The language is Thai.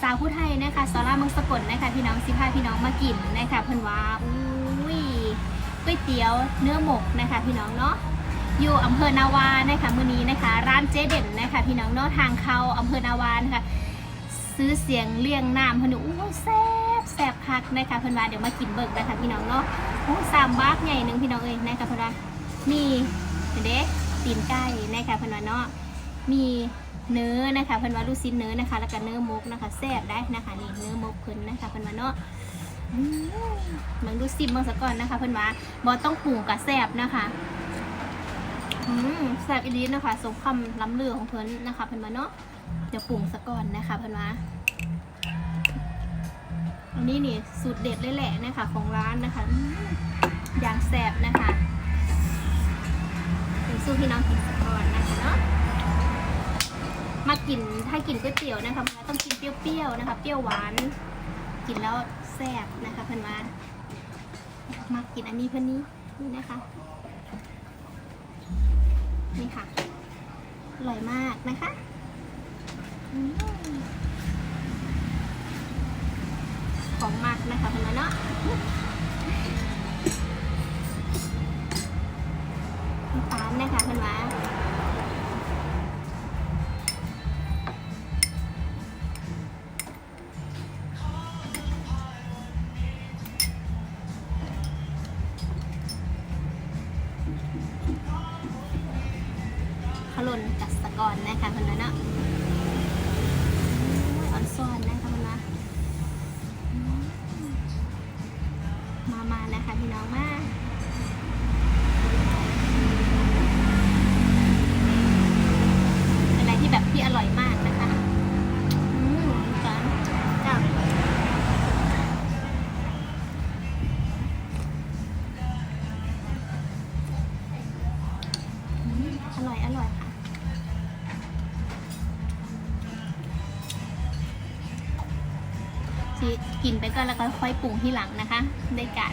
สาวผู้ไทยนะคะซอร่าเมืองสกลนะคะพี่น้องสิพาพี่น้องมากินนะคะเพิ่นว่าอุ้ยก๋วยเตี๋ยวเนื้อหมกนะคะพี่น้องเนาะอยู่อำเภอนาวานะคะมื้อนี้นะคะ ร้านเจ๊เด่นนะคะพี่น้องเนาะทางเข้าอำเภอนาวานะคะซื้อเสียงเรียงน้ำเพิ่นอู้แซ่บแซ่บคักนะคะเพิ่นว่าเดี๋ยวมากินเบิกนะคะพี่น้องเนาะโอ้สามบาทใหญ่หนึ่งพี่น้องเอ้ยนะคะเพิ่นว่ามีเด็กตีนไก่นะคะเพิ่นว่าเนาะมี เนื้อนะคะเพิ่นว่าลูกชิ้นเนื้อนะคะ แล้วก็เนื้อมกนะคะแซ่บได้นะคะนี่เนื้อมกเพิ่นนะคะเพิ่นว่าเนาะอืมมันดูซิมเบิ่งซะก่อนนะคะเพิ่นว่าบ่ต้องปรุงกับแซ่บนะคะอืมแซ่บอีลีนะคะสมคำล้ำเลือของเพิ่นนะคะ เพิ่นว่าเนาะเดี๋ยวปรุงซะก่อนนะคะ เพิ่นว่าอันนี้นี่สูตรเด็ดเลยแหละนะคะ ของร้านนะคะอย่างแซ่บนะคะเดี๋ยวสู้พี่น้องกินซะก่อนนะคะเนาะ มากินถ้ากินก๋วยเตี๋ยวนะคะมันต้องกินเปรี้ยวๆนะคะ เปรี้ยวหวาน กินแล้วแซ่บนะคะเพื่อนว่ามากินอันนี้เพื่อนนี้นี่นะคะนี่ค่ะอร่อยมากนะคะของมากนะคะเพื่อนว่าเนาะ นกัสกรนะคะคนนั้นเนาะออนซ่อนนะคะคนนะมามานะคะพี่น้องมาเป็นอะไรที่แบบที่อร่อยมากนะคะอืมจ้าจ้าอร่อย อร่อยค่ะ ชิกินไปก่อนแล้วก็ค่อยปรุงที่หลังนะคะ ได้การ